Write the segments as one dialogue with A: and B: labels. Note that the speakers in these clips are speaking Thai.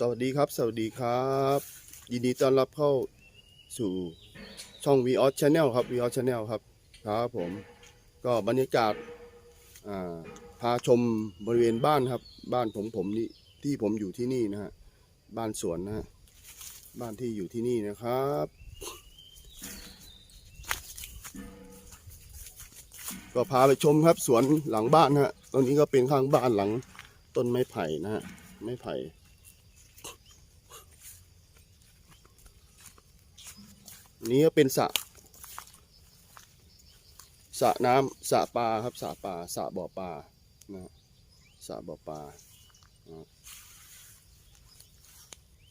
A: สวัสดีครับสวัสดีครับ ยินดีต้อนรับเข้าสู่ช่อง v ีออ Channel ครับ v ีออ Channel ครับครับผมก็บรรยากาศอ่าพาชมบริเวณบ้านครับ บ้านผมผมนี่ที่ผมอยู่ที่นี่นะฮะบ้านสวนนะฮะบ้านที่อยู่ที่นี่นะครับ ก็พาไปชมครับสวนหลังบ้านนะฮะตรงนี้ก็เป็นข้างบ้านหลังต้นไม้ไผ่นะฮะไม้ไผ่ นี้ก็เป็นสระสระน้ำสระปลาครับสระปลาสระบ่อปลานะสระบ่อปลา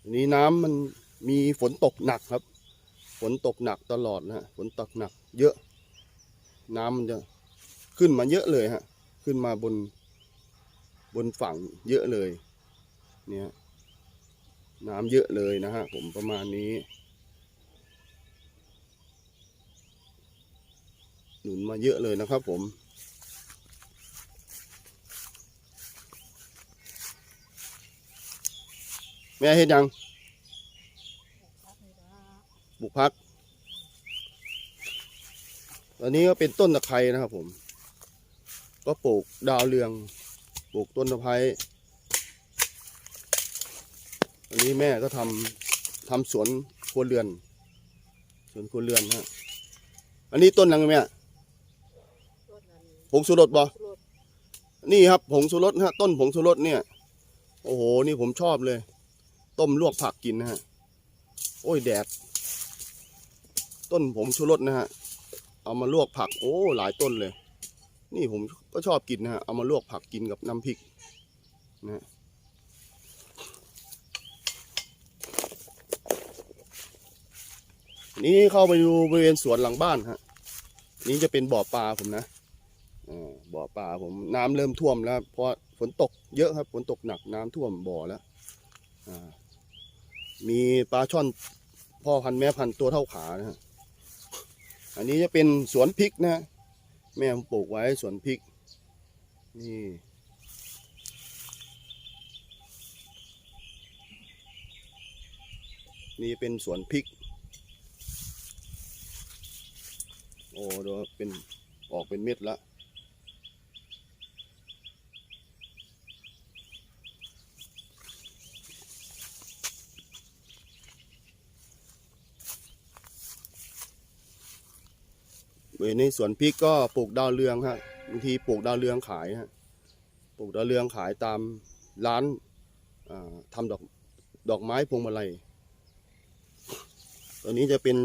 A: อันนี้น้ำมันมีฝนตกหนักครับ ฝนตกหนักตลอดนะฮะฝนตกหนัก เยอะ น้ำมันจะขึ้นมาเยอะเลยฮะ ขึ้นมาบนบนฝั่งเยอะเลย เนี่ย น้ำเยอะเลยนะฮะผมประมาณนี้ หนุนมาเยอะเลยนะครับผมแม่เฮ็ดยังปลูกพัก ตอนนี้ก็เป็นต้นตะไคร้นะครับผม ก็ปลูกดาวเรือง ปลูกต้นตะไคร้อันนี้แม่ก็ทำทำสวนครัวเรือน สวนครัวเรือนฮะ อันนี้ต้นอะไรแม่ งสุรสบ่นี่ครับผงสุรสฮะต้นผงสุรสเนี่ย โอ้โห นี่ผมชอบเลย ต้มลวกผักกินนะฮะ โอ้ยแดด ต้นผงชูรสนะฮะ เอามาลวกผัก โอ้ หลายต้นเลย นี่ผมก็ชอบกินนะฮะ เอามาลวกผักกินกับน้ำพริกนะฮะนี่เข้าไปดูบริเวณสวนหลังบ้านฮะ นี่จะเป็นบ่อปลาผมนะ บ่อปลาผมน้ำเริ่มท่วมแล้วเพราะฝนตกเยอะครับฝนตกหนักน้ำท่วมบ่อแล้วมีปลาช่อนพ่อพันธุ์แม่พันธุ์ตัวเท่าขานะฮะอันนี้จะเป็นสวนพริกนะแม่ผมปลูกไว้สวนพริกนี่นี่เป็นสวนพริก โอ้ดูเป็นออกเป็นเม็ดแล้ว ในสวนพริกก็ปลูกดาวเรืองฮะบางทีปลูกดาวเรืองขายฮะปลูกดาวเรืองขายตามร้านอ่าทำดอกดอกไม้พวงมาลัยตัวนี้จะเป็น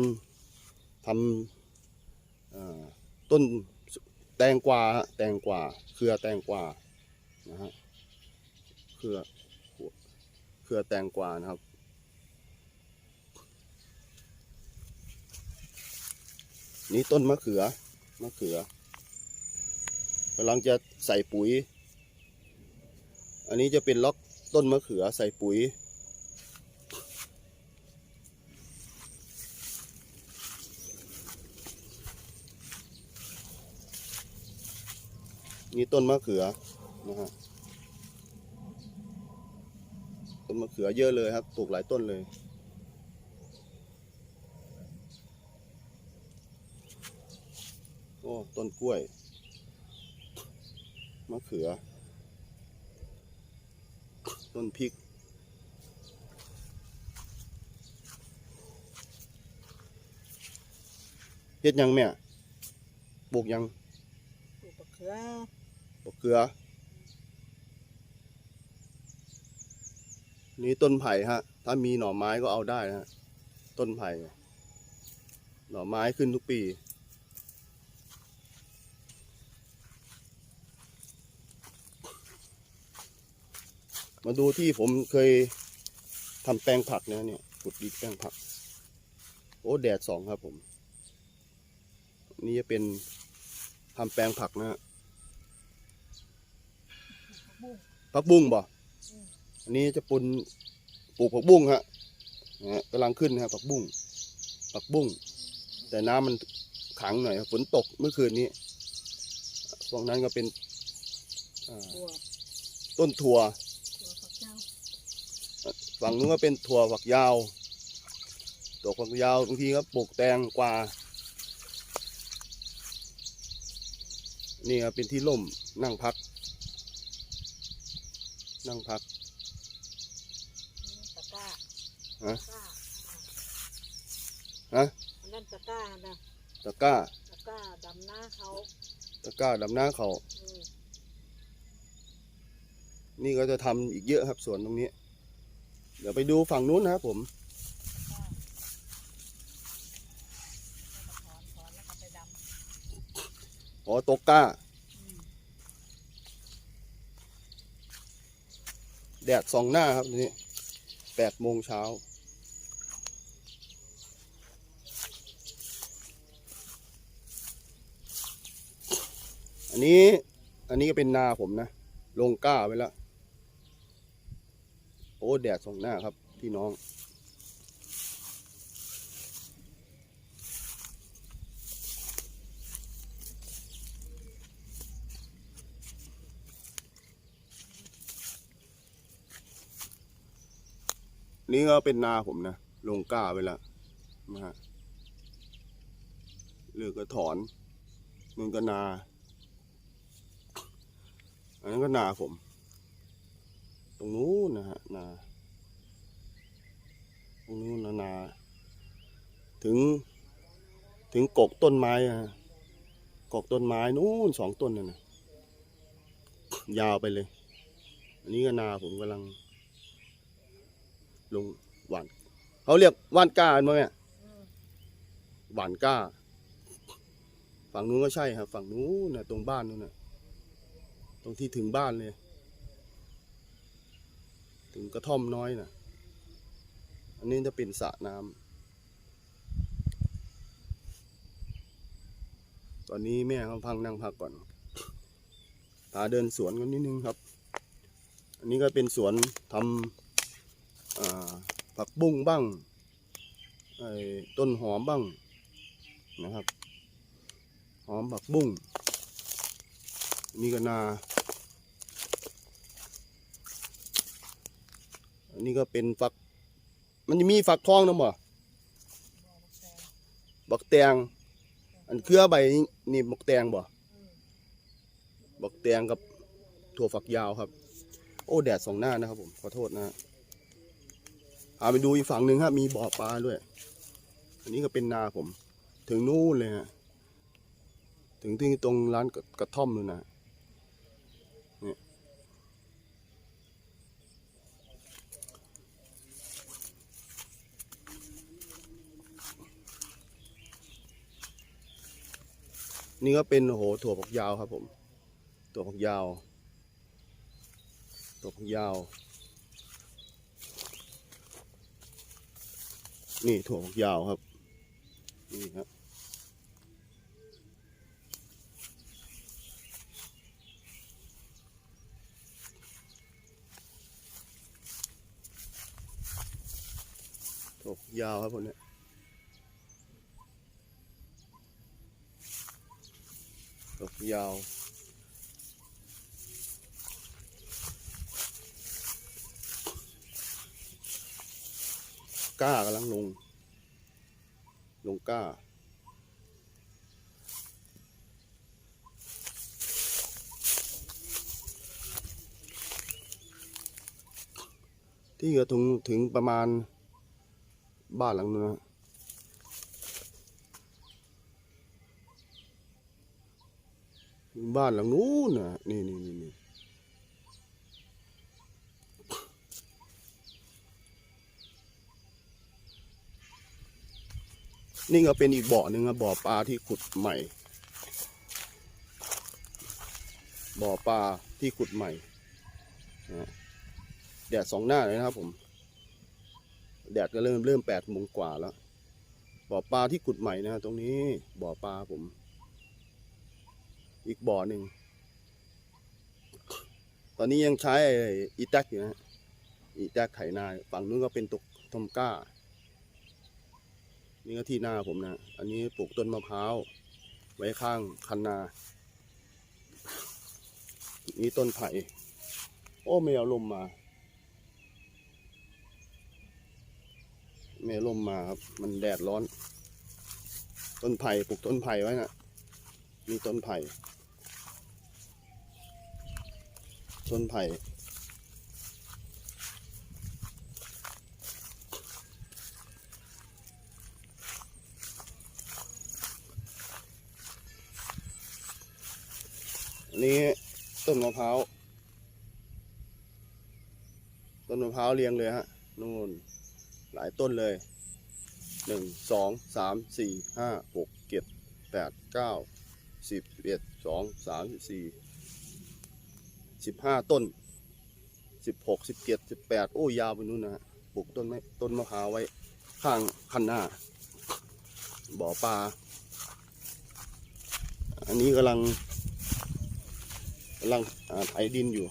A: ทำต้นแตงกวาแตงกวาเครือแตงกวานะฮะเครือเครือแตงกวานะครับ นี่ต้นมะเขือ มะเขือกำลังจะใส่ปุ๋ย อันนี้จะเป็นล็อกต้นมะเขือใส่ปุ๋ย นี่ต้นมะเขือนะฮะต้นมะเขือเยอะเลยครับ ปลูกหลายต้นเลย โอ้ ต้นกล้วย มะเขือ ต้นพริก เฮ็ดหยังแม่ปลูกหยัง
B: ปลูกมะเขือ
A: ปลูกเกลือ นี่ต้นไผ่ฮะ ถ้ามีหน่อไม้ก็เอาได้นะฮะ ต้นไผ่ หน่อไม้ขึ้นทุกปี มาดูที่ผมเคยทำแปลงผักนะเนี่ยขุดดินแปลงผัก โอ้แดดสองครับผม นี่จะเป็นทำแปลงผักนะฮะผักบุ้งบ่อันนี้จะปุนปลูกผักบุ้งฮะนะฮะกำลังขึ้นนะครับผักบุ้งผักบุ้ง แต่น้ำมันขังหน่อยครับฝนตกเมื่อคืนนี้พวกนั้นก็เป็นอ่า
B: ตัว
A: ต้นถั่ว
B: ตัวพระเจ้า
A: ฝั่งนู้นก็เป็นถั่วฝักยาวถั่วฝักยาวบางทีก็ปลูกแตงกวานี่ครับเป็นที่ร่มนั่งพัก นั่งพัก
B: ตะกร้า
A: ฮะ
B: ตะกร้า
A: ฮะ
B: อันนั้นตะกร้านะ
A: ตะกร้า
B: ตะกร้าดำหน้าเขา
A: ตะกร้าดำหน้าเขา
B: อืม
A: นี่ก็จะทำอีกเยอะครับสวนตรงนี้ เดี๋ยวไปดูฝั่งนู้นนะครับผม
B: ถอนถอนแล้วก็ไปด
A: อ๋อตกก้า แดดสองหน้าครับนี้แปดโมงเช้าอันนี้อันนี้ก็เป็นนาผมนะ ลงก้าไปแล้ว โอ้แดดส่องหน้าครับ พี่น้อง นี่ก็เป็นนาผมนะ ลงกล้าไปแล้วนะฮะเลือกก็ถอนมันก็นา อันนั้นก็นาผม ตรงนู้นนะฮะนาตรงนู้นนะนาถึง ถึงกกต้นไม้อะฮะกกต้นไม้นู้นสองต้นนั่นนะยาวไปเลย อันนี้ก็นาผมกำลัง ลงหวานเขาเรียกว่านก้าไหมแม่
B: อืม
A: หวานก้า ฝั่งนู้นก็ใช่ครับ ฝั่งนู้นนะตรงบ้านนู้นนะตรงที่ถึงบ้านเลย ถึงกระท่อมน้อยนะอันนี้จะเป็นสระน้ำตอนนี้แม่เขาพังนั่งพักก่อนพาเดินสวนกันนิดนึงครับ อันนี้ก็เป็นสวนทำผักบุ้งบ้างต้นหอมบ้างนะครับ หอมผักบุ้งนนี่ก็นา อันนี้ก็เป็นฝัก มันจะมีฝักทองนะบ่บักแตง อันเครือใบนี่บักแตงบ่บักแตงกับถั่วฝักยาวครับ โอ้แดดสองหน้านะครับ ผมขอโทษนะฮะพาไปดูอีกฝั่งหนึ่งครับมีบ่อปลาด้วย อันนี้ก็เป็นนาผม ถึงนู่นเลยฮะถึงที่ตรงร้านกระกระท่อมนู่นนะ นี่ก็เป็นโอ้โหถั่วฝักยาวครับผมถั่วฝักยาวถั่วฝักยาว นี่ถั่วฝักยาวครับนี่ครับถั่วฝักยาวครับผมเนี่ยถั่วฝัก ยาว ก้ากำลังลง ลงก้า ที่ก็ถึงถึงประมาณบ้านหลังนึงนะถึง บ้านหลังนู้นนะนี่นี่นี่นี่นี่ก็เป็นอีกบ่อหนึ่งนะบ่อปลาที่ขุดใหม่ บ่อปลาที่ขุดใหม่แดดสองหน้าเลยนะครับผม แดดก็เริ่มเริ่มแปดโมงกว่าแล้ว บ่อปลาที่ขุดใหม่นะตรงนี้บ่อปลาผม อีกบ่อหนึ่ง ตอนนี้ยังใช้ไอีแท็กอยู่นะอีแท็กไถนาฝั่งนู้นก็เป็นตกทอมก้า นี่ก็ที่หน้าผมนะ อันนี้ปลูกต้นมะพร้าว ไว้ข้างคันนา นี่ต้นไผ่ โอ้ไม่เอาลมมาแม่ลมมาครับ มันแดดร้อน ต้นไผ่ปลูกต้นไผ่ไว้นะ มีต้นไผ่ ต้นไผ่ อันนี้ต้นมะพร้าว ต้นมะพร้าวเรียงเลยฮะ นู่น หลายต้นเลยหนึ่งสองสามสี่ห้าหกเจ็ดแปดเก้า สิบเอ็ดสองสามสี่สิบห้าต้นสิบหกสิบเจ็ดสิบแปดโอ้ยาวไปนู่นนะฮะปลูกต้นไม้ต้นมะพร้าวไว้ ข้างคันหน้า บ่อปลาอันนี้กำลังกำลังไถดินอยู่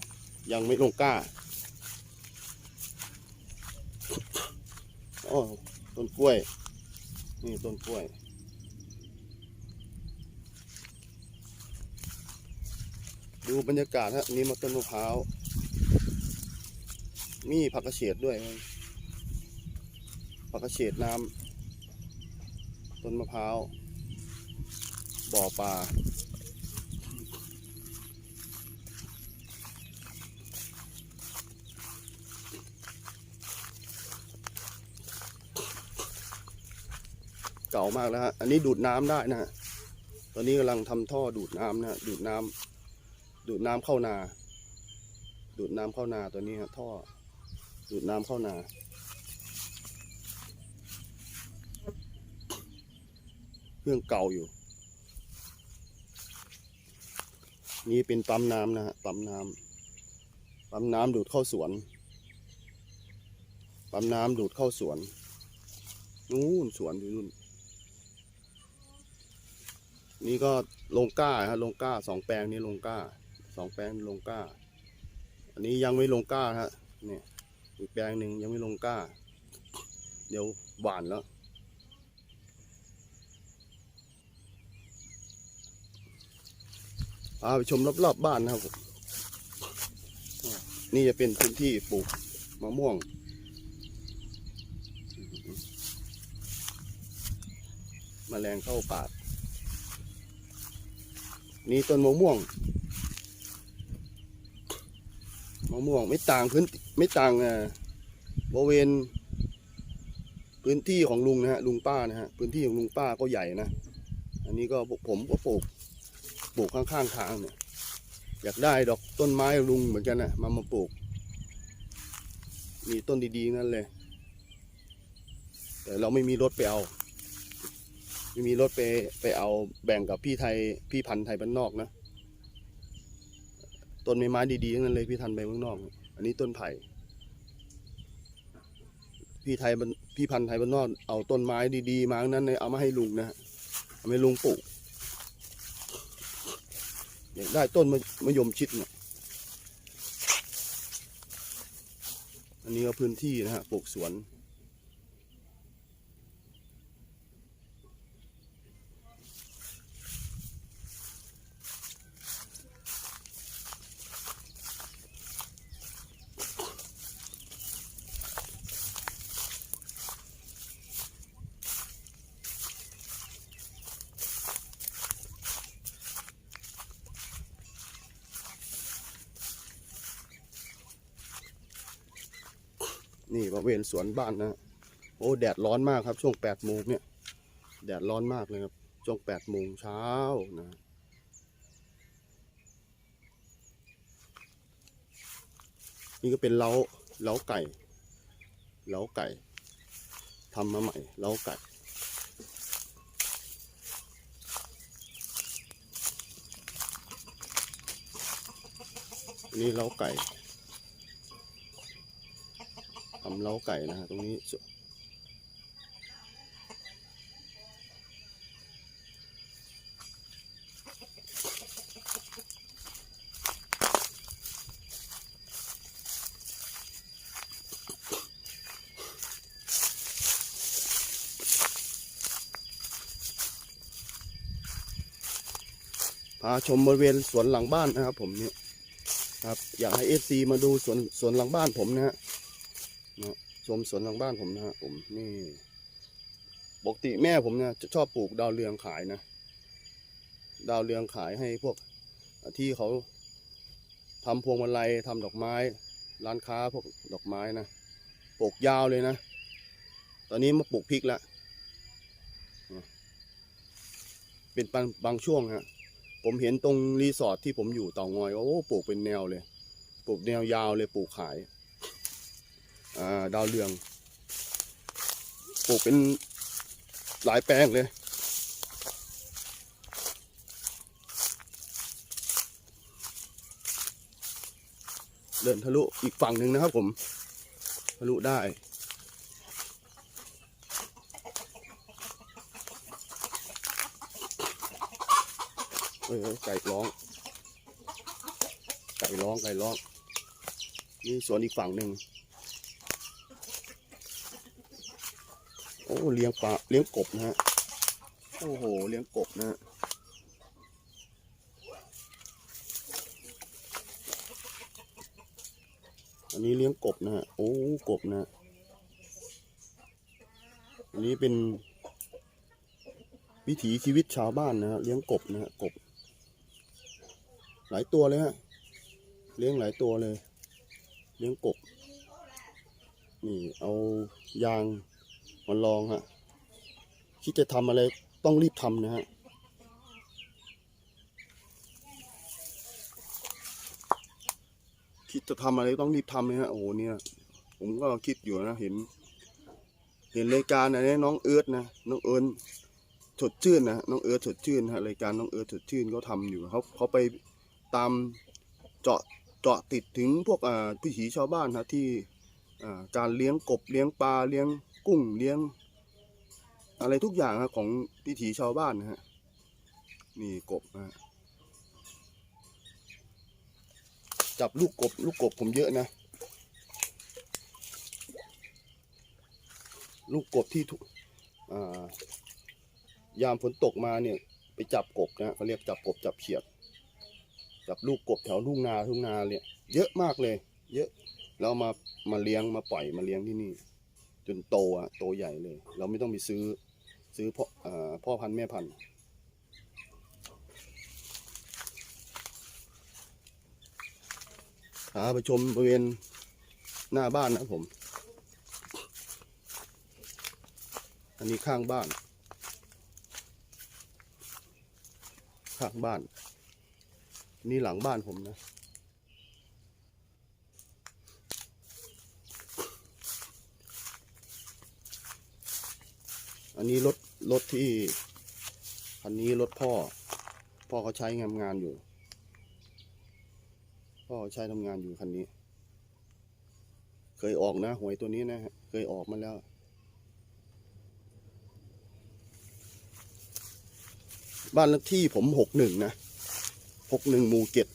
A: ยังไม่ลงกล้าโอ้ต้นกล้วย นี่ต้นกล้วย ดูบรรยากาศฮะนี่มาต้นมะพร้าว มีผักกระเฉดด้วย ผักกระเฉดน้ำต้นมะพร้าว บ่อปลาเก่ามากแล้วฮะ อันนี้ดูดน้ำได้นะฮะ ตอนนี้กำลังทำท่อดูดน้ำนะฮะ ดูดน้ำ ดูดน้ำเข้านา ดูดน้ำเข้านาตัวนี้ฮะท่อ ดูดน้ำเข้านา เครื่องเก่าอยู่ นี่เป็นปั๊มน้ำนะฮะปั๊มน้ำปั๊มน้ำดูดเข้าสวน ปั๊มน้ำดูดเข้าสวนนู่นสวนอยู่นู่นนี่ก็ลงก้าฮะลงก้าสองแปลงนี้ลงก้า สองแปลงลงกล้า อันนี้ยังไม่ลงก้าฮะเนี่ยอีกแปลงหนึ่งยังไม่ลงก้า เดี๋ยวหวานแล้วพาไปชมรอบๆบ้านนะครับผมนี่จะเป็นพื้นที่ปลูกมะม่วง มแมลงเข้าปาก นี่ต้นมะม่วง มะม่วงไม่ต่างพื้นไม่ต่างอ่าบริเวณพื้นที่ของลุงนะฮะลุงป้านะฮะพื้นที่ของลุงป้าก็ใหญ่นะ อันนี้ก็ผมก็ปลูกปลูกข้างๆทางเนี่ยอยากได้ดอกต้นไม้ลุงเหมือนกันนะมามาปลูก มีต้นดีๆนั่นเลย แต่เราไม่มีรถไปเอา ไม่มีรถไปไปเอาแบ่งกับพี่ไทยพี่พันธ์ไทยบ้านนอกนะ ต้นไม้ไม้ดีๆทั้งนั้นเลยพี่ทันไปเมืองนอก อันนี้ต้นไผ่ พี่ไทยพี่พันไทยบ้านนอกเอาต้นไม้ดีๆ มาทั้งนั้นเลยเอามาให้ลุงนะฮะเอามาให้ลุงปลูกอยากได้ต้นมะมะยมชิดเนี่ยอันนี้ก็พื้นที่นะฮะปลูกสวน วณสวนบ้านนะโอ้แดดร้อนมากครับ ช่วงแปดโมงเนี่ย แดดร้อนมากเลยครับ ช่วงแปดโมงเช้านะนี่ก็เป็นเล้าเล้าไก่ เล้าไก่ทำมาใหม่ เล้าไก่ นี่เล้าไก่ ทำเล้าไก่นะฮะตรงนี้สพาชมบริเวณสวนหลังบ้านนะครับ ผมเนี่ยครับ อยากให้เอฟซีมาดูสวนสวนหลังบ้านผมนะฮะ ชมสวนหลังบ้านผมนะฮะผมนี่ปกติแม่ผมเนี่ยจะชอบปลูกดาวเรืองขายนะ ดาวเรืองขายให้พวกที่เขาทำพวงมาลัยทำดอกไม้ ร้านค้าพวกดอกไม้นะปลูกยาวเลยนะ ตอนนี้มาปลูกพริกแล้วเป็นบางบางช่วงฮะผมเห็นตรงรีสอร์ทที่ผมอยู่เต่างอยว่าโอ้ปลูกเป็นแนวเลย ปลูกแนวยาวเลยปลูกขาย ดาวเรืองปลูกเป็นหลายแปลงเลย เดินทะลุอีกฝั่งหนึ่งนะครับผม ทะลุได้เออไก่ร้อง ไก่ร้องไก่ร้อง นี่สวนอีกฝั่งหนึ่ง โอ้เลี้ยงปลาเลี้ยงกบนะฮะโอ้โหเลี้ยงกบนะฮะอันนี้เลี้ยงกบนะฮะโอ้กบนะฮะอันนี้เป็น วิถีชีวิตชาวบ้านนะฮะเลี้ยงกบนะฮะกบ หลายตัวเลยฮะเลี้ยงหลายตัวเลย เลี้ยงกบนี่เอายาง มาลองฮะคิดจะทำอะไรต้องรีบทำนะฮะคิดจะทำอะไรต้องรีบทำเลยฮะโอ้โหเนี่ย ผมก็คิดอยู่นะเห็น เห็นรายการอันนี้น้องเอิร์ธนะน้องเอิร์ธสดชื่นนะน้องเอิร์ธสดชื่นฮะรายการน้องเอิร์ธสดชื่นเขาทำอยู่เขาเขาไปตามเจาะเจาะติดถึงพวกอ่าวิถีชาวบ้านฮะที่อ่าการเลี้ยงกบเลี้ยงปลาเลี้ยง กุ้งเลี้ยง อะไรทุกอย่างฮะของวิถีชาวบ้านนะฮะ นี่กบนะฮะจับลูกกบ ลูกกบผมเยอะนะ ลูกกบที่ทุกอ่ยามฝนตกมาเนี่ย ไปจับกบนะเขาเรียกจับกบจับเขียด จับลูกกบแถวทุ่งนาทุ่งนาเนี่ย เยอะมากเลย เยอะแล้วมามาเลี้ยงมาปล่อยมาเลี้ยงที่นี่ จนโตอะโตใหญ่เลย เราไม่ต้องไปซื้อซื้อพ่ออพ่อพันธุ์แม่พันธุ์พาไปชมบริเวณหน้าบ้านนะผม อันนี้ข้างบ้าน ข้างบ้าน นี่หลังบ้านผมนะ อันนี้รถรถที่คันนี้รถพ่อ พ่อเขาใช้งานงานอยู่ พ่อใช้ทำงานอยู่คันนี้ เคยออกนะหวยตัวนี้นะฮะเคยออกมาแล้วบ้านเลขที่ผมหกหนึ่งนะหกหนึ่งหมู่เจ็ด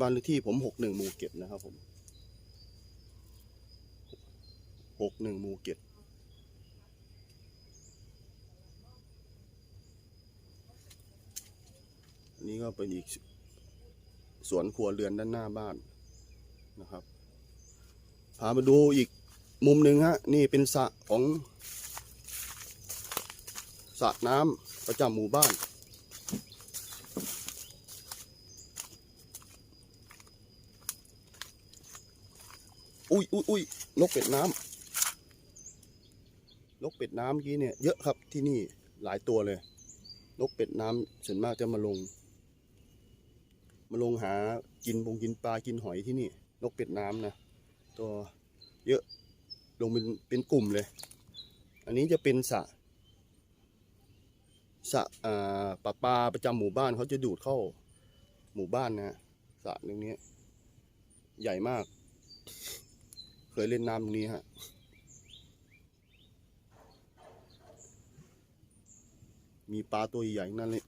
A: บ้านเลขที่ผมหกหนึ่งหมู่เจ็ดนะครับผม หกหนึ่งหมู่เจ็ดอันนี้ก็เป็นอีกสวนครัวเรือนด้านหน้าบ้านนะครับ พามาดูอีกมุมหนึ่งฮะ นี่เป็นสระของสระน้ำประจำหมู่บ้านอุ้ยอุ้ยอุ้ยนกเป็ดน้ำ นกเป็ดน้ำเมื่อกี้เนี่ยเยอะครับที่นี่หลายตัวเลย นกเป็ดน้ำส่วนมากจะมาลง มาลงหากินปงกินปลากินหอยที่นี่ นกเป็ดน้ำนะตัวเยอะลงเป็นเป็นกลุ่มเลย อันนี้จะเป็นสระสระอ่าปลาปลาประจำหมู่บ้านเขาจะดูดเข้าหมู่บ้านนะฮะสระตรงนี้ ใหญ่มาก เคยเล่นน้ำตรงนี้ฮะ มีปลาตัวใหญ่นั่นเลย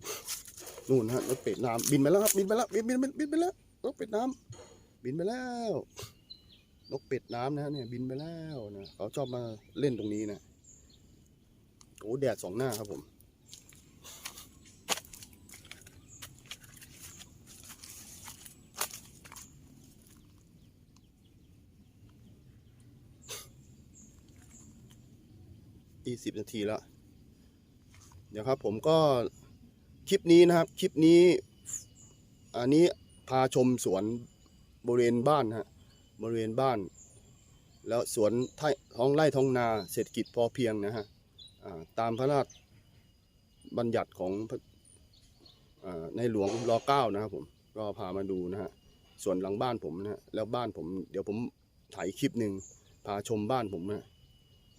A: นู่นฮะนกเป็ดน้ำบินไปแล้วครับบินไปแล้วบินบินบินบินไปแล้วนกเป็ดน้ำบินไปแล้ว นกเป็ดน้ำนะเนี่ยบินไปแล้วนะเขาชอบมาเล่นตรงนี้นะโอ้แดดสองหน้าครับผมอีสิบนาทีแล้ว เดี๋ยวครับผมก็คลิปนี้นะครับคลิปนี้อันนี้พาชมสวนบริเวณบ้านฮะบริเวณบ้าน แล้วสวนท้องไร่ท้องนาเศรษฐกิจพอเพียงนะฮะตามพระราชบัญญัติของอในหลวงรอเก้านะครับผมก็พามาดูนะฮะส่วนหลังบ้านผมนะฮะแล้วบ้านผม เดี๋ยวผมถ่ายคลิปหนึ่งพาชมบ้านผมนะ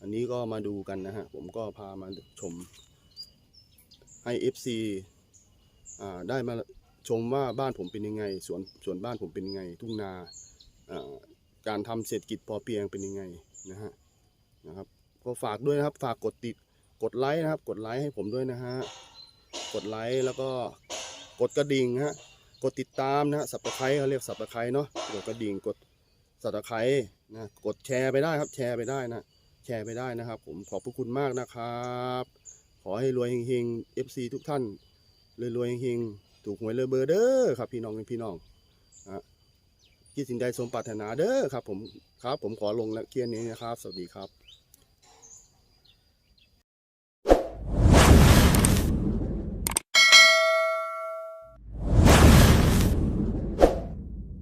A: อันนี้ก็มาดูกันนะฮะผมก็พามาชม ให้ FC อ่าได้มาชมว่าบ้านผมเป็นยังไงสวนสวนบ้านผมเป็นยังไง ทุ่งนาอ่าการทำเศรษฐกิจพอเพียงเป็นยังไงนะฮะนะครับก็ฝากด้วยนะครับฝากกดติดกดไลค์นะครับ กดไลค์ให้ผมด้วยนะฮะกดไลค์แล้วก็กดกระดิ่งฮะกดติดตามนะฮะสับตะไคร้เขาเรียกสับตะไคร้เนาะกดกระดิ่งกดสับตะไคร้นะกดแชร์ไปได้ครับแชร์ไปได้นะแชร์ไปได้นะครับ ผมขอบพระคุณมากนะครับ ขอให้รวยเฮงๆ FC ทุกท่านรวยรวยเฮงๆ ถูกหวยเลยเบอร์เด้อครับ พี่น้องเป็นพี่น้องอะคิดสิ่งใดสมปรารถนาเด้อครับ ผมครับ ผมขอลงแล้วเคียนนี้นะครับ สวัสดีครับ